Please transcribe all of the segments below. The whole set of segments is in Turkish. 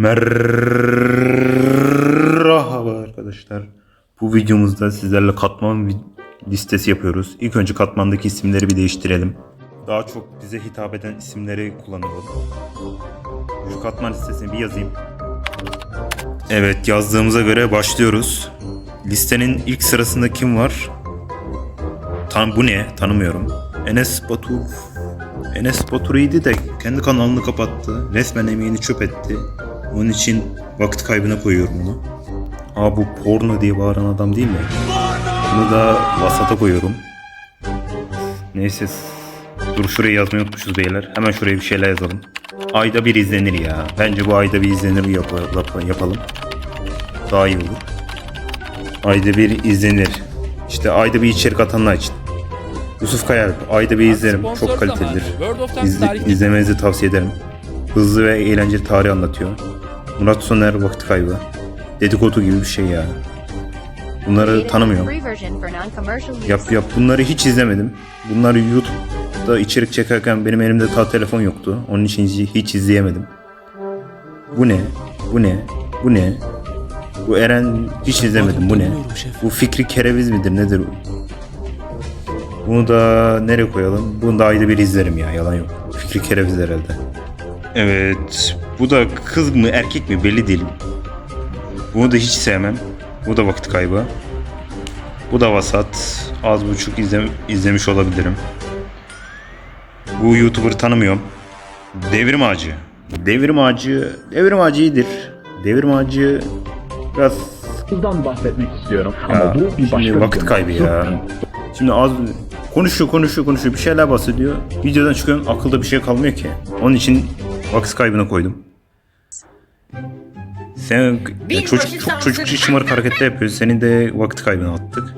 Merhaba arkadaşlar. Bu videomuzda sizlerle katman listesi yapıyoruz. İlk önce katmandaki isimleri bir değiştirelim. Daha çok bize hitap eden isimleri kullanalım. Şu katman listesini bir yazayım. Evet yazdığımıza göre başlıyoruz. Listenin ilk sırasında kim var? Tan bu ne? Tanımıyorum. Enes Batur. Enes Batur iyiydi de kendi kanalını kapattı. Resmen emeğini çöp etti. Onun için vakit kaybına koyuyorum bunu. Aa bu porno diye bağıran adam değil mi? Bunu da vasata koyuyorum. Neyse. Dur şuraya yazmayı unutmuşuz beyler. Hemen şuraya bir şeyler yazalım. Ayda bir izlenir ya. Bence bu ayda bir izlenir yap- yap- yapalım. Daha iyi olur. Ayda bir izlenir. İşte ayda bir içerik atanlar için. Yusuf Kayar, ayda bir izlerim. Çok kalitelidir. İzle, izlemenizi tavsiye ederim. Hızlı ve eğlenceli tarih anlatıyor. Murat Soner vakit kaybı. Dedikodu gibi bir şey ya. Bunları tanımıyorum. Yap yap bunları hiç izlemedim. Bunları YouTube'da içerik çekerken benim elimde ta telefon yoktu. Onun için hiç, hiç izleyemedim. Bu ne? Bu ne? Bu ne? Bu Eren hiç izlemedim. Bu ne? Bu Fikri Kereviz midir nedir? Bunu da nereye koyalım? Bunu da ayda bir izlerim ya yalan yok. Fikri Kereviz herhalde. Evet. Bu da kız mı erkek mi belli değil. Bunu da hiç sevmem. Bu da vakit kaybı. Bu da vasat. Az buçuk izle, izlemiş olabilirim. Bu YouTuber'ı tanımıyorum. Devrim Ağacı. Devrim Ağacı, Devrim Ağacı iyidir. Devrim Ağacı biraz Hızdan bahsetmek istiyorum. ya, Ama bu bir başka vakit kaybı ya. Şimdi az konuşuyor konuşuyor konuşuyor bir şeyler bahsediyor. Videodan çıkıyorum akılda bir şey kalmıyor ki. Onun için vakit kaybına koydum. Sen ya çocuk çok çocuk şımarık hareketler yapıyorsun. Seni de vakit kaybına attık.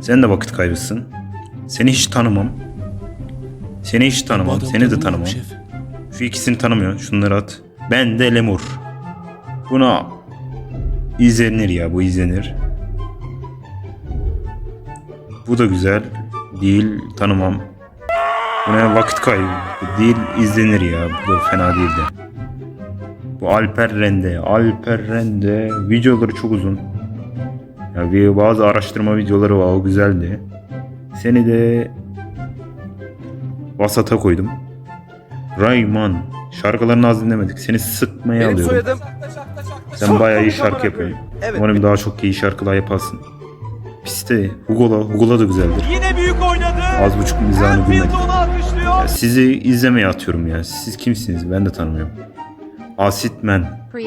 Sen de vakit kaybısın. Seni hiç tanımam. Seni hiç tanımam. Seni de tanımam. Şu ikisini tanımıyorum. Şunları at. Ben de Lemur. Buna izlenir ya bu izlenir. Bu da güzel. Değil tanımam. Bu ne vakit kaybı. Değil izlenir ya. Bu da fena değildi. Bu Alper Rende. Alper Rende. Videoları çok uzun. Ya bir bazı araştırma videoları var. O güzeldi. Seni de vasata koydum. Rayman. Şarkılarını az dinlemedik. Seni sıkmaya Benim alıyorum. soyadım Sen bayağı iyi şarkı yapıyorsun. Evet. Umarım daha çok iyi şarkılar yaparsın. Piste, Hugola, Hugola da güzeldir. Yine büyük oynadı. Az buçuk mizahını. Ya sizi izlemeye atıyorum ya. Siz kimsiniz? Ben de tanımıyorum. Asitmen.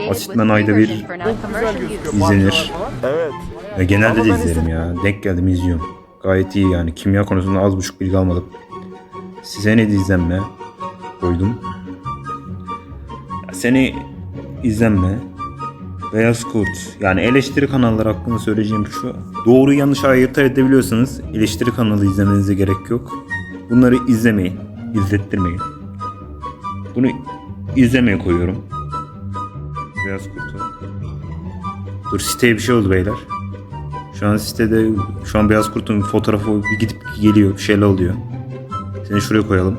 Asitmen ayda bir izlenir. Evet. Ya genelde de izlerim ya. Denk geldim izliyorum. Gayet iyi yani. Kimya konusunda az buçuk bilgi almadım. Size ne izlenme koydum. Ya seni izlenme. Beyaz Kurt. Yani eleştiri kanalları hakkında söyleyeceğim şu. Doğru yanlış ayırt edebiliyorsanız eleştiri kanalı izlemenize gerek yok. Bunları izlemeyin. İzlettirmeyin. Bunu izlemeye koyuyorum. Beyaz Kurt'u. Dur siteye bir şey oldu beyler. Şu an sitede şu an Beyaz Kurt'un fotoğrafı bir gidip geliyor. Bir şeyler oluyor. Seni şuraya koyalım.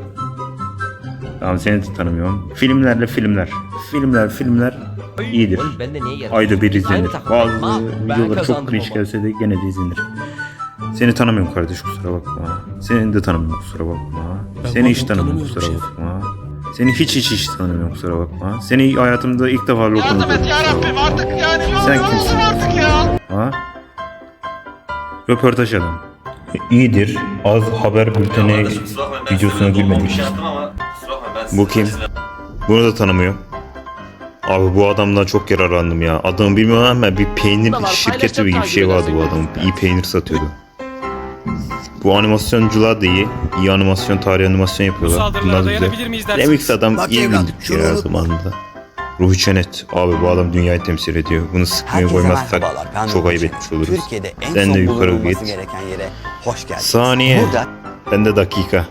Tamam seni de tanımıyorum. Filmlerle filmler. Filmler filmler iyidir. Oğlum ben de niye yarışıyorum? Ayda bir izlenir. Bazı videoları çok cringe gelse de gene de izlenir. Seni tanımıyorum kardeş kusura bakma. Seni de tanımıyorum kusura bakma. Seni hiç tanımıyorum tanımıyorum kusura bakma. Seni hiç hiç hiç tanımıyorum kusura bakma. Seni hayatımda ilk defa lokumda gördüm. kusura bakma. Sen kimsin? Ha? Röportaj adam. İyidir. Az haber bülteni videosuna girmemiş. Bu kim? Bunu da tanımıyorum. Abi bu adamdan çok yararlandım ya. Adamı bilmiyorum ama bir peynir şirketi gibi bir şey vardı bu adamın. İyi peynir satıyordu. Bu animasyoncular da iyi. İyi animasyon, tarih animasyon Bu yapıyorlar. Bunlar saldırılara güzel. dayanabilir miyiz dersiniz? Remix adam Bak iyi evlat, bildik şunu ya unutma. zamanında. Ruhi Çenet. Abi bu adam dünyayı temsil ediyor. Bunu sıkmaya Herkese koymazsak merhabalar. Ben çok Nurhan ayıp etmiş oluruz. Türkiye'de en Sen son de yukarı bulunulması git. gereken yere hoş geldiniz. Saniye. Burada Ben de dakika.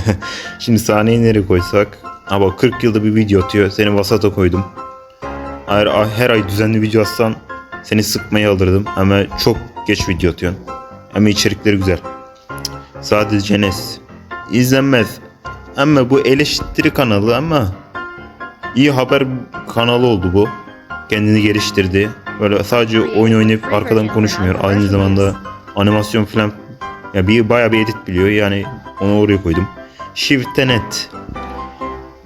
Şimdi sahneyi nereye koysak? Ha bak 40 yılda bir video atıyor. Seni vasata koydum. Her, her ay düzenli video atsan seni sıkmaya alırdım. Ama çok geç video atıyorsun. Ama içerikleri güzel. Sadece Nes. İzlenmez. Ama bu eleştiri kanalı ama iyi haber kanalı oldu bu. kendini geliştirdi. Böyle sadece oyun oynayıp arkadan konuşmuyor. Aynı zamanda animasyon falan ya bir bayağı bir edit biliyor. Yani onu oraya koydum. Shift.net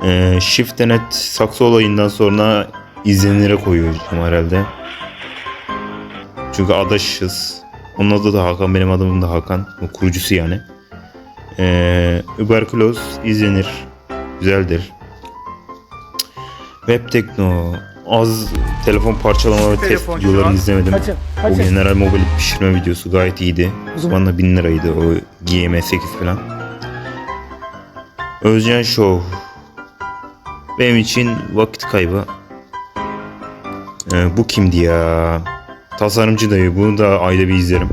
ee, Shift.net saksı olayından sonra izlenire koyuyorum herhalde. Çünkü adaşız. Onun adı da Hakan, benim adım da Hakan. O kurucusu yani. Ee, Uberkloz izlenir. Güzeldir. Web Tekno. Az telefon parçalama ve test videolarını izlemedim. Kaçın, O kaçın. General Mobile pişirme videosu gayet iyiydi. O zaman da 1000 liraydı o GM8 falan. Özcan Show. Benim için vakit kaybı. Ee, bu kimdi ya? Tasarımcı dayı. Bunu da ayda bir izlerim.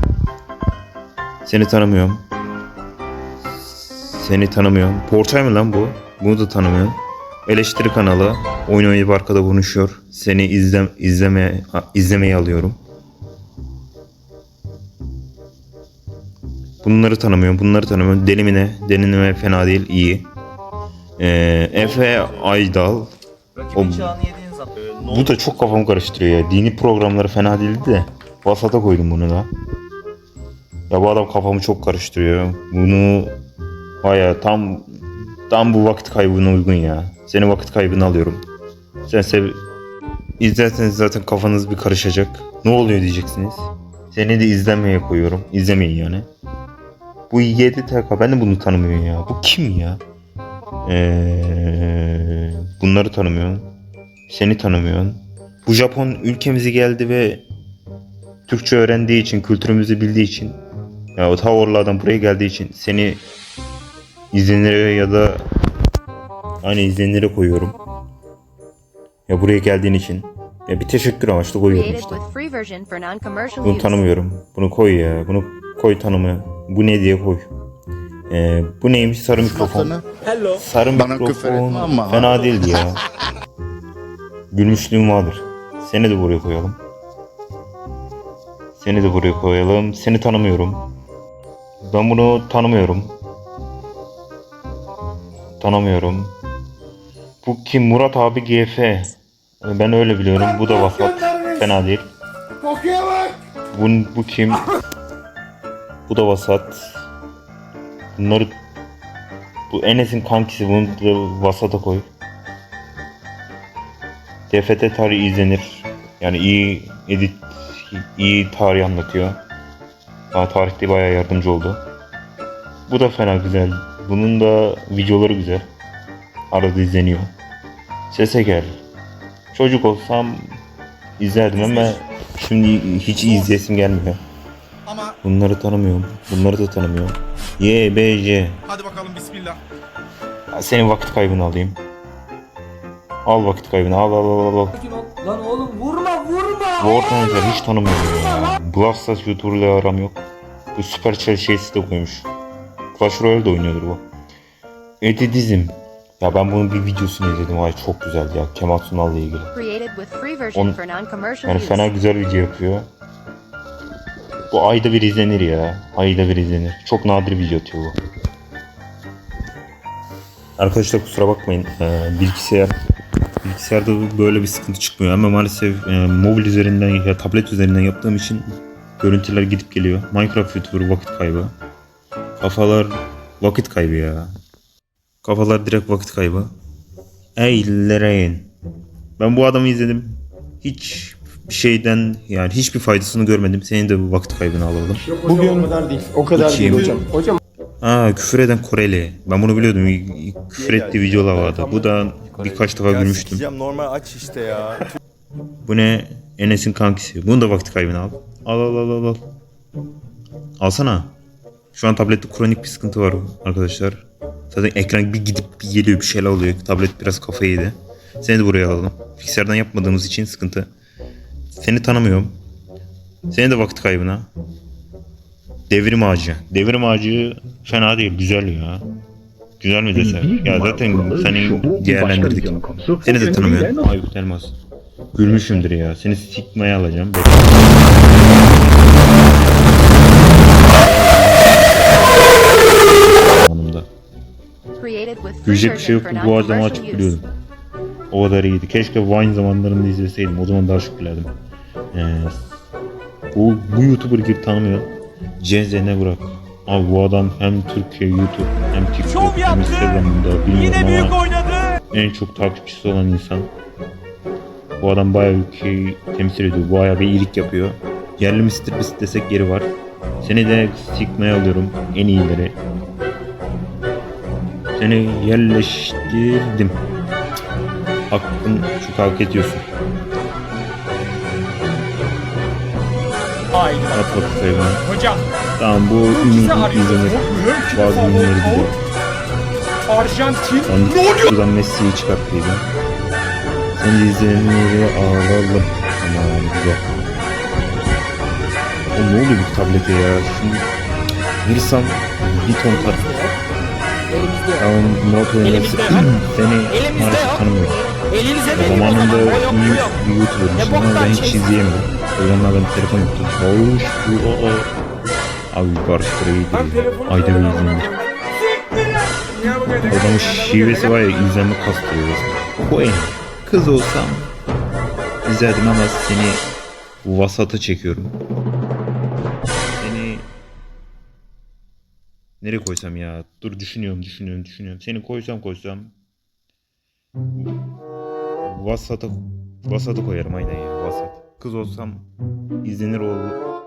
Seni tanımıyorum. Seni tanımıyorum. Portay mı lan bu? Bunu da tanımıyorum. Eleştiri kanalı. Oyun oynayıp arkada konuşuyor. Seni izlem izleme izlemeyi alıyorum. Bunları tanımıyorum. Bunları tanımıyorum. Delimine, denilime fena değil. iyi. Ee, Efe Aydal. O, bu da çok kafamı karıştırıyor ya. Dini programları fena değildi de. Vasata koydum bunu da. Ya bu adam kafamı çok karıştırıyor. Bunu baya tam tam bu vakit kaybına uygun ya. Senin vakit kaybını alıyorum. Sen sev İzlerseniz zaten kafanız bir karışacak. Ne oluyor diyeceksiniz. Seni de izlemeye koyuyorum. İzlemeyin yani. Bu 7 TK ben de bunu tanımıyorum ya. Bu kim ya? Ee, bunları tanımıyorum. Seni tanımıyorsun. Bu Japon ülkemize geldi ve Türkçe öğrendiği için, kültürümüzü bildiği için ya o ta oralardan buraya geldiği için seni izlenire ya da aynı izlenire koyuyorum. Ya buraya geldiğin için. Ya bir teşekkür amaçlı koyuyorum işte. Bunu tanımıyorum. Bunu koy ya. Bunu koy tanımı. Bu ne diye koy. Ee, bu neymiş? Sarı mikrofon. Sarı Bana mikrofon fena değildi ya. Gülmüşlüğüm vardır. Seni de buraya koyalım. Seni de buraya koyalım. Seni tanımıyorum. Ben bunu tanımıyorum. Tanımıyorum. Bu kim? Murat abi GF. Ben öyle biliyorum. Bu da vasat. Fena değil. Bu, bu kim? Bu da vasat. Bunları bu Enes'in kankisi bunu da vasata koy. TFT tarihi izlenir. Yani iyi edit iyi tarih anlatıyor. Bana tarihte bayağı yardımcı oldu. Bu da fena güzel. Bunun da videoları güzel. Arada izleniyor. Sese gel. Çocuk olsam izlerdim ama şimdi hiç izleyesim gelmiyor. Ama Bunları tanımıyorum. Bunları da tanımıyorum. Y, B, J. hadi bakalım bismillah. Senin vakit kaybını alayım. Al vakit kaybını al al al al. Lan oğlum vurma vurma. Wartanzer hiç tanımıyorum ya. Blastas YouTuber'la aram yok. Bu Supercell şeysi de koymuş. Clash Royale de oynuyordur bu. Edidizm. Ya ben bunun bir videosunu izledim. Ay çok güzeldi ya. Kemal Sunal'la ilgili. Created with free version On- for non-commercial Yani fena güzel video yapıyor. Bu ayda bir izlenir ya. Ayda bir izlenir. Çok nadir video atıyor bu. Arkadaşlar kusura bakmayın. Ee, bilgisayar bilgisayarda böyle bir sıkıntı çıkmıyor ama maalesef e, mobil üzerinden ya tablet üzerinden yaptığım için görüntüler gidip geliyor. Minecraft YouTuber vakit kaybı. Kafalar vakit kaybı ya. Kafalar direkt vakit kaybı. Ey Lorraine. Ben bu adamı izledim. Hiç bir şeyden yani hiçbir faydasını görmedim. Senin de bu vakit kaybını alalım. Bugün o kadar değil. O kadar değil hocam. Hocam Aa küfür eden Koreli. Ben bunu biliyordum. Küfür ettiği videolar vardı. Bu da birkaç defa gülmüştüm. normal aç işte ya. Bu ne? Enes'in kankisi. Bunu da vakit kaybını al. Al al al al al. Alsana. Şu an tablette kronik bir sıkıntı var arkadaşlar. Zaten ekran bir gidip bir geliyor bir şeyler oluyor. Tablet biraz kafayı yedi. Seni de buraya alalım. Bilgisayardan yapmadığımız için sıkıntı. Seni tanımıyorum. Seni de vakit kaybına. Devrim ağacı. Devrim ağacı fena değil. Güzel ya. Güzel mi desen? Ya zaten seni değerlendirdik. Seni de tanımıyorum. Aykut Elmas. Gülmüşümdür ya. Seni sikmaya alacağım. Bekle. Gülecek bir şey version yok. for Bu adamı use. biliyordum. O kadar iyiydi. Keşke Vine zamanlarında izleseydim. O zaman daha çok gülerdim. Ee, bu, bu YouTuber gibi tanımıyor. Cezene bırak. Abi bu adam hem Türkiye YouTube hem TikTok hem Instagram'da bilmiyorum ama en çok takipçisi olan insan. Bu adam bayağı ülkeyi temsil ediyor. Bayağı bir iyilik yapıyor. Yerli Mr. Beast desek yeri var. Seni de sikmeye alıyorum. En iyileri. Seni yerleştirdim. Hakkın çok hak ediyorsun. Haydi. At bak sayılan. Hocam. Tamam bu ümidi izlenir. Bazı ünlüleri gidiyor. Arjantin. Ben buradan Messi'yi çıkarttıydım. Sen de izleyenleri alalım. Tamam güzel. O ne oluyor bu tablete ya? Şimdi girsem bir ton tat. Tamam Murat oynasın. Seni maalesef tanımıyorum. Elinize O zamanında iyi bir YouTuber'mışım ama ben hiç izleyemedim. O zamanlar ben telefon yoktu. Hoş bu o o. Abi Barış Kırı'ydı. Ayda bir izlenir. Adamın şivesi var ya izlenme kastırıyor resmen. Koy. Kız olsam izlerdim ama seni vasata çekiyorum. Seni nereye koysam ya? Dur düşünüyorum, düşünüyorum, düşünüyorum. Seni koysam koysam vasata vasata koyarım aynen ya vasat. Kız olsam izlenir ol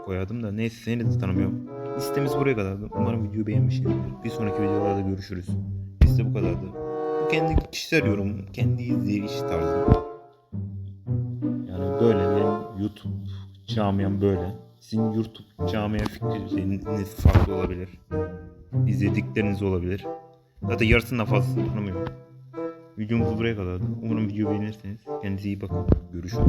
koyardım da neyse seni de tanımıyorum. Listemiz buraya kadardı. Umarım videoyu beğenmişsinizdir. Bir sonraki videolarda görüşürüz. Liste bu kadardı. Bu kendi kişisel yorum, kendi izleyiş tarzı. Yani böyle benim YouTube camiam böyle. Sizin YouTube camia fikriniz farklı olabilir. İzledikleriniz olabilir. Zaten yarısından fazlasını tanımıyorum. Videomuz buraya kadardı. Umarım video beğenirseniz. Kendinize iyi bakın. Görüşürüz.